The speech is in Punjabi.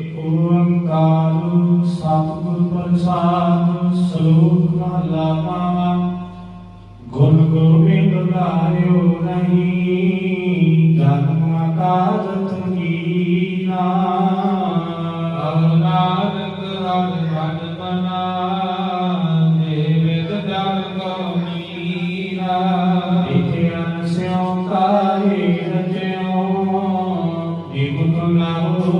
ਓੰਕਾਰ ਸਤਿਗੁਰ ਪ੍ਰਸਾਦ ਸਲੋਕ ਮਹਲਾ ਪਾਵਾ ਗੁਣ ਗੋਬਿੰਦ ਗਾਇਓ ਨਹੀਂ ਜਨਮ ਆਕਾਜ ਤੁਮੀਨਾ ਨਾਨਕ ਹਰ ਮਨ ਮਨਾ ਦੇਵਿਤ ਜਨ ਕੋ ਮੀਨਾ ਇਥੇ ਅਨਸਿਓ ਕਾਹੇ ਰਜਿਓ ਇਕ ਨਾ ਹੋਏ